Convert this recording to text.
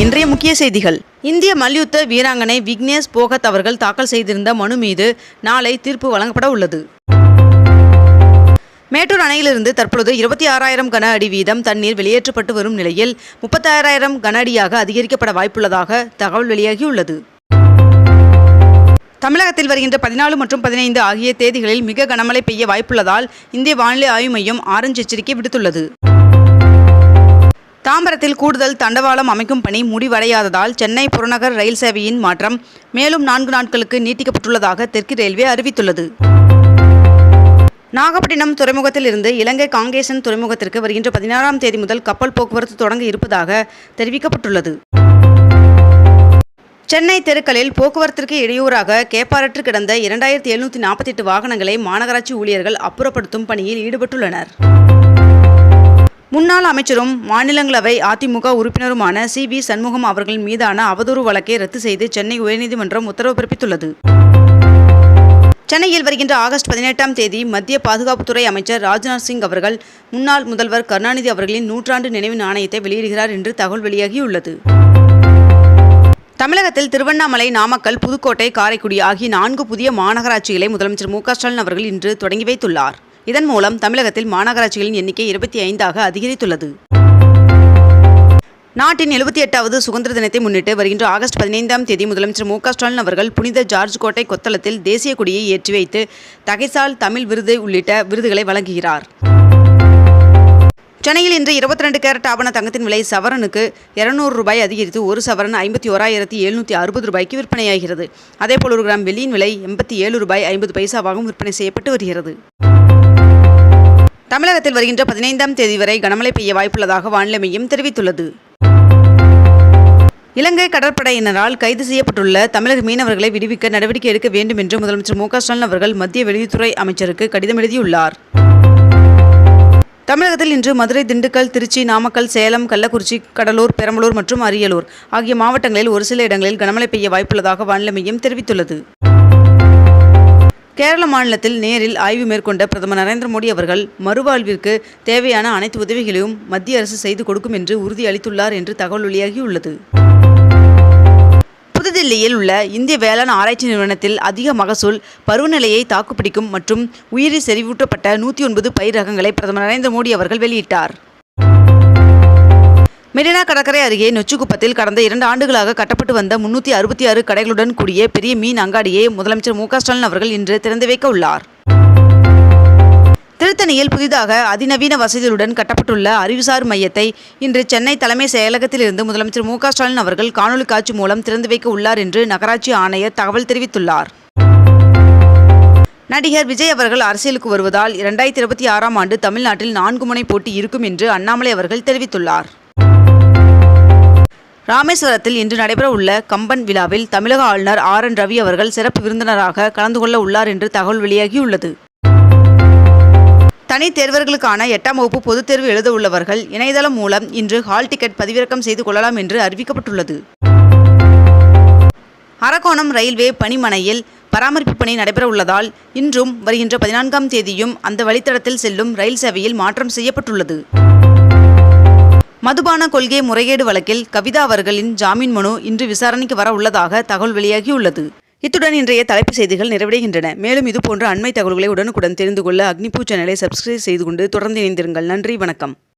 இன்றைய முக்கிய செய்திகள். இந்திய மல்யுத்த வீராங்கனை விக்னேஷ் போகத் அவர்கள் தாக்கல் செய்திருந்த மனு மீது நாளை தீர்ப்பு வழங்கப்பட உள்ளது. மேட்டூர் அணையிலிருந்து தற்பொழுது இருபத்தி ஆறாயிரம் கன அடி வீதம் தண்ணீர் வெளியேற்றப்பட்டு வரும் நிலையில் முப்பத்தாறாயிரம் கன அடியாக அதிகரிக்கப்பட வாய்ப்புள்ளதாக தகவல் வெளியாகியுள்ளது. தமிழகத்தில் வருகின்ற பதினாலு மற்றும் பதினைந்து ஆகிய தேதிகளில் மிக கனமழை பெய்ய வாய்ப்புள்ளதால் இந்திய வானிலை ஆய்வு மையம் ஆரஞ்சு எச்சரிக்கை விடுத்துள்ளது. தாம்பரத்தில் கூடுதல் தண்டவாளம் அமைக்கும் பணி முடிவடையாததால் சென்னை புறநகர் ரயில் சேவையின் மாற்றம் மேலும் நான்கு நாட்களுக்கு நீட்டிக்கப்பட்டுள்ளதாக தெற்கு ரயில்வே அறிவித்துள்ளது. நாகப்பட்டினம் துறைமுகத்தில் இருந்து இலங்கை காங்கேசன் துறைமுகத்திற்கு வருகின்ற பதினாறாம் தேதி முதல் கப்பல் போக்குவரத்து தொடங்க இருப்பதாக தெரிவிக்கப்பட்டுள்ளது. சென்னை தெருக்களில் போக்குவரத்திற்கு இடையூறாக கேப்பாரற்று கிடந்த இரண்டாயிரத்தி எழுநூற்றி நாற்பத்தி எட்டு வாகனங்களை மாநகராட்சி ஊழியர்கள் அப்புறப்படுத்தும் பணியில் ஈடுபட்டுள்ளனர். முன்னாள் அமைச்சரும் மாநிலங்களவை அதிமுக உறுப்பினருமான சி. வி. சண்முகம் அவர்கள் மீதான அவதூறு வழக்கை ரத்து செய்து சென்னை உயர்நீதிமன்றம் உத்தரவு பிறப்பித்துள்ளது. சென்னையில் வருகின்ற ஆகஸ்ட் பதினெட்டாம் தேதி மத்திய பாதுகாப்புத்துறை அமைச்சர் ராஜ்நாத் சிங் அவர்கள் முன்னாள் முதல்வர் கருணாநிதி அவர்களின் நூற்றாண்டு நினைவு நாணயத்தை வெளியிடுகிறார் என்று தகவல் வெளியாகியுள்ளது. தமிழகத்தில் திருவண்ணாமலை நாமக்கல் புதுக்கோட்டை காரைக்குடி ஆகிய நான்கு புதிய மாநகராட்சிகளை முதலமைச்சர் மு. க. ஸ்டாலின் அவர்கள் இன்று தொடங்கி வைத்துள்ளார். இதன் மூலம் தமிழகத்தில் மாநகராட்சிகளின் எண்ணிக்கை இருபத்தி ஐந்தாக அதிகரித்துள்ளது. நாட்டின் எழுபத்தி எட்டாவது சுதந்திர தினத்தை முன்னிட்டு வருகின்ற ஆகஸ்ட் பதினைந்தாம் தேதி முதலமைச்சர் மு க ஸ்டாலின் அவர்கள் புனித ஜார்ஜ் கோட்டை கொத்தளத்தில் தேசிய கொடியை ஏற்றி வைத்து தகைசால் தமிழ் விருது உள்ளிட்ட விருதுகளை வழங்குகிறார். சென்னையில் இன்று இருபத்தி ரெண்டு கேரட் ஆபண தங்கத்தின் விலை சவரனுக்கு இருநூறு ரூபாய் அதிகரித்து ஒரு சவரன் ஐம்பத்தி ஓராயிரத்தி எழுநூற்றி அறுபது ரூபாய்க்கு விற்பனையாகிறது. அதேபோல் ஒரு கிராம் வெள்ளியின் விலை எண்பத்தி ஏழு ரூபாய் ஐம்பது பைசாவாகவும் விற்பனை செய்யப்பட்டு வருகிறது. தமிழகத்தில் வருகின்ற பதினைந்தாம் தேதி வரை கனமழை பெய்ய வாய்ப்புள்ளதாக வானிலை மையம் தெரிவித்துள்ளது. இலங்கை கடற்படையினரால் கைது செய்யப்பட்டுள்ள தமிழக மீனவர்களை விடுவிக்க நடவடிக்கை எடுக்க வேண்டும் என்று முதலமைச்சர் மு ஸ்டாலின் அவர்கள் மத்திய வெளியுறவுத்துறை அமைச்சருக்கு கடிதம் எழுதியுள்ளார். தமிழகத்தில் இன்று மதுரை திண்டுக்கல் திருச்சி நாமக்கல் சேலம் கள்ளக்குறிச்சி கடலூர் பெரம்பலூர் மற்றும் அரியலூர் ஆகிய மாவட்டங்களில் ஒரு சில இடங்களில் கனமழை பெய்ய வாய்ப்புள்ளதாக வானிலை மையம் தெரிவித்துள்ளது. கேரள மாநிலத்தில் நேரில் ஆய்வு மேற்கொண்ட பிரதமர் நரேந்திர மோடி அவர்கள் மறுவாழ்விற்கு தேவையான அனைத்து உதவிகளையும் மத்திய அரசு செய்து கொடுக்கும் என்று உறுதியளித்துள்ளார் என்று தகவல் வெளியாகியுள்ளது. புதுதில்லியில் உள்ள இந்திய வேளாண் ஆராய்ச்சி நிறுவனத்தில் அதிக மகசூல் பருவநிலையை தாக்குப்பிடிக்கும் மற்றும் உயிரி செறிவூட்டப்பட்ட நூற்றி ஒன்பது பயிர் ரகங்களை பிரதமர் நரேந்திர மோடி அவர்கள் வெளியிட்டார். மெரினா கடற்கரை அருகே நொச்சிக்குப்பத்தில் கடந்த இரண்டு ஆண்டுகளாக கட்டப்பட்டு வந்த முன்னூற்றி அறுபத்தி ஆறு கடைகளுடன் கூடிய பெரிய மீன் அங்காடியை முதலமைச்சர் மு ஸ்டாலின் அவர்கள் இன்று திறந்து வைக்க உள்ளார். திருத்தணியில் புதிதாக அதிநவீன வசதிகளுடன் கட்டப்பட்டுள்ள அறிவுசார் மையத்தை இன்று சென்னை தலைமை செயலகத்திலிருந்து முதலமைச்சர் மு ஸ்டாலின் அவர்கள் காணொலி காட்சி மூலம் திறந்து வைக்க உள்ளார் என்று நகராட்சி ஆணையர் தகவல் தெரிவித்துள்ளார். நடிகர் விஜய் அவர்கள் அரசியலுக்கு வருவதால் இரண்டாயிரத்தி இருபத்தி ஆறாம் ஆண்டு தமிழ்நாட்டில் நான்கு முனை போட்டி இருக்கும் என்று அண்ணாமலை அவர்கள் தெரிவித்துள்ளார். ராமேஸ்வரத்தில் இன்று நடைபெற உள்ள கம்பன் விழாவில் தமிழக ஆளுநர் ஆர் என் ரவி அவர்கள் சிறப்பு விருந்தினராக கலந்து கொள்ள உள்ளார் என்று தகவல் வெளியாகியுள்ளது. தனி தேர்வர்களுக்கான எட்டாம் வகுப்பு பொதுத் தேர்வு எழுத உள்ளவர்கள் இணையதளம் மூலம் இன்று ஹால் டிக்கெட் பதிவிறக்கம் செய்து கொள்ளலாம் என்று அறிவிக்கப்பட்டுள்ளது. அரக்கோணம் ரயில்வே பணிமனையில் பராமரிப்பு பணி நடைபெற உள்ளதால் இன்றும் வருகின்ற பதினான்காம் தேதியும் அந்த வழித்தடத்தில் செல்லும் ரயில் சேவையில் மாற்றம் செய்யப்பட்டுள்ளது. மதுபான கொள்கை முறைகேடு வழக்கில் கவிதா அவர்களின் ஜாமீன் மனு இன்று விசாரணைக்கு வர உள்ளதாக தகவல் வெளியாகியுள்ளது. இத்துடன் இன்றைய தலைப்புச் செய்திகள் நிறைவடைகின்றன. மேலும் இதுபோன்ற அண்மை தகவல்களை உடனுக்குடன் தெரிந்து கொள்ள அக்னிபூ சேனலை சப்ஸ்கிரைப் செய்து கொண்டு தொடர்ந்து இணைந்திருங்கள். நன்றி வணக்கம்.